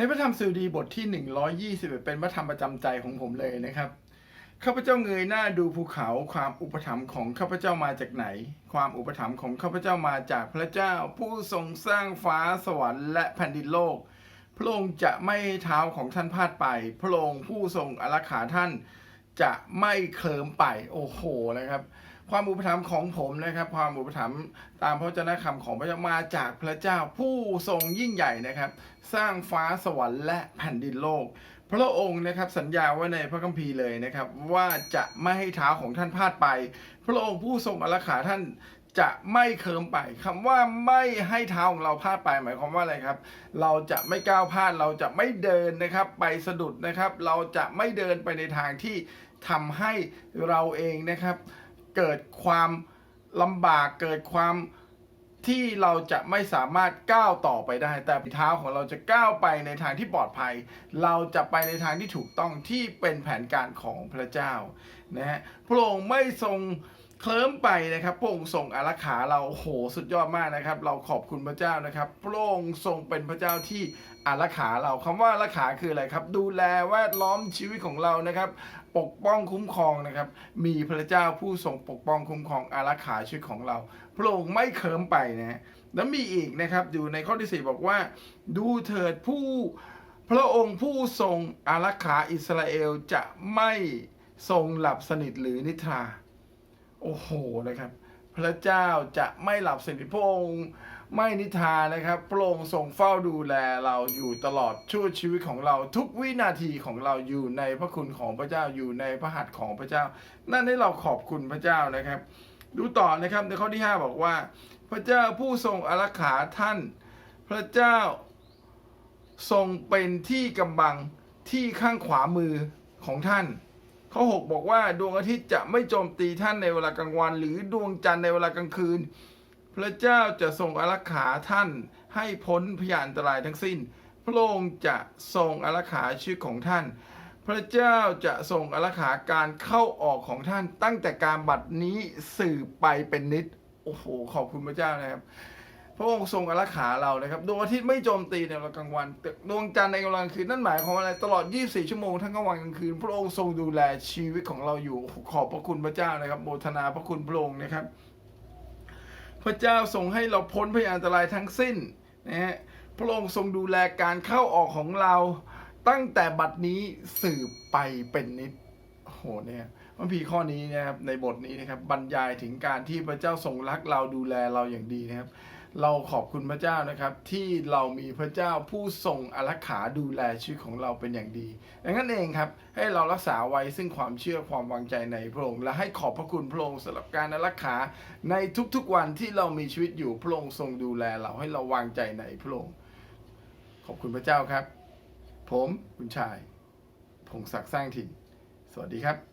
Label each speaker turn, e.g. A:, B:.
A: ในพระธรรมสดุดีบทที่ 121 เป็นพระธรรมประจำใจของผมเลยนะครับ ข้าพเจ้าเงยหน้าดูภูเขาความอุปถัมภ์ของข้าพเจ้ามาจากไหน ความอุปถัมภ์ของข้าพเจ้ามาจากพระเจ้า ผู้ทรงสร้างฟ้าสวรรค์และแผ่นดินโลก พระองค์จะไม่เท้าของท่านพลาดไป พระองค์ผู้ทรงอารักขาท่านจะไม่เคลิมไป โอ้โหนะครับ ความอุปถัมภ์ของผมนะครับ ความอุปถัมภ์ตามพระวจนะคำของพระเจ้ามาจากพระเจ้าผู้ทรงยิ่งใหญ่นะครับ สร้างฟ้าสวรรค์และแผ่นดินโลก พระองค์นะครับสัญญาไว้ในพระคัมภีร์เลยนะครับ ว่าจะไม่ให้เท้าของท่านพลาดไป พระองค์ผู้ทรงอารักขาท่านจะไม่เคิมไปคำว่าไม่ให้เท้าของเราพลาดไปหมายความว่าอะไรครับ เราจะไม่ก้าวพลาดเราจะไม่เดินนะครับ ไปสะดุดนะครับ เราจะไม่เดินไปในทางที่ทำให้เราเองนะครับ เกิดความลำบากเกิดความที่เราจะไม่สามารถก้าวต่อไปได้ แต่เท้าของเราจะก้าวไปในทางที่ปลอดภัย เราจะไปในทางที่ถูกต้องที่เป็นแผนการของพระเจ้านะฮะพระองค์ไม่ทรง เคลิ้มไปนะครับพระองค์ทรงอารักขาเราโหสุดยอดมากนะครับ เราขอบคุณพระเจ้านะครับพระองค์ทรงเป็นพระเจ้าที่อารักขาเราคำว่าอารักขาคืออะไรครับ ดูแลแวดล้อมชีวิตของเรานะครับ ปกป้องคุ้มครองนะครับ มีพระเจ้าผู้ทรงปกป้องคุ้มครองอารักขาชีวิตของเรา พระองค์ไม่เคิมไปนะฮะแล้วมีอีกนะครับอยู่ในข้อที่สี่บอกว่า ดูเถิดผู้พระองค์ผู้ทรงอารักขาอิสราเอลจะไม่ทรงหลับสนิทหรือนิทรา โอ้โหนะครับ พระเจ้าจะไม่หลับสนิทพระองค์ไม่นิทรานะครับพระองค์ทรงเฝ้าดูแลเราอยู่ตลอดชั่วชีวิตของเราทุกวินาทีของเราอยู่ในพระคุณของพระเจ้าอยู่ในพระหัตถ์ของพระเจ้า นั่นให้เราขอบคุณพระเจ้านะครับ ดูต่อนะครับในข้อที่ 5 บอกว่า พระเจ้าผู้ทรงอารักขาท่าน พระเจ้าทรงเป็นที่กำบังที่ข้างขวามือของท่าน ข้อ 6 บอกว่าดวงอาทิตย์จะไม่โจมตีท่านในเวลากลางวัน หรือดวงจันทร์ในเวลากลางคืน พระเจ้าจะทรงอารักขาท่านให้พ้นพยานอันตรายทั้งสิ้น พระองค์จะทรงอารักขาชีวิตของท่าน พระเจ้าจะทรงอารักขาการเข้าออกของท่าน ตั้งแต่การบัดนี้สืบไปเป็นนิดโอ้โหขอบคุณพระเจ้านะครับ ระองค์ทรงอารักขาเรานะครับดวงอาทิตย์ไม่โจมตีในเวลากลางวันดวงจันทร์ในกลางคืนนั่นหมายความว่าอะไรตลอด 24 ชั่วโมงทั้งกลางวันกลางคืน พระองค์ทรงดูแลชีวิตของเราอยู่ขอบพระคุณพระเจ้านะครับโมทนาพระคุณพระองค์นะครับ พระเจ้าทรงให้เราพ้นพยานอันตรายทั้งสิ้นนะฮะพระองค์ทรงดูแลการเข้าออกของเราตั้งแต่บัดนี้สืบไปเป็นนิดโอ้โหเนี่ยพระพีข้อนี้นะครับในบทนี้นะครับบรรยายถึงการที่พระเจ้าทรงรักเราดูแลเราอย่างดีนะครับ เราขอบคุณพระเจ้านะครับ ที่เรามีพระเจ้าผู้ทรงอารักขาดูแลชีวิตของเราเป็นอย่างดีดังนั้นเองครับ ให้เรารักษาไว้ซึ่งความเชื่อความวางใจในพระองค์และให้ขอบพระคุณพระองค์สำหรับการอารักขาในทุกๆวันที่เรามีชีวิตอยู่พระองค์ทรงดูแล เราให้เราวางใจในพระองค์ขอบคุณพระเจ้าครับ ผมคุณชายพงศักดิ์สร้างถิ่นสวัสดีครับ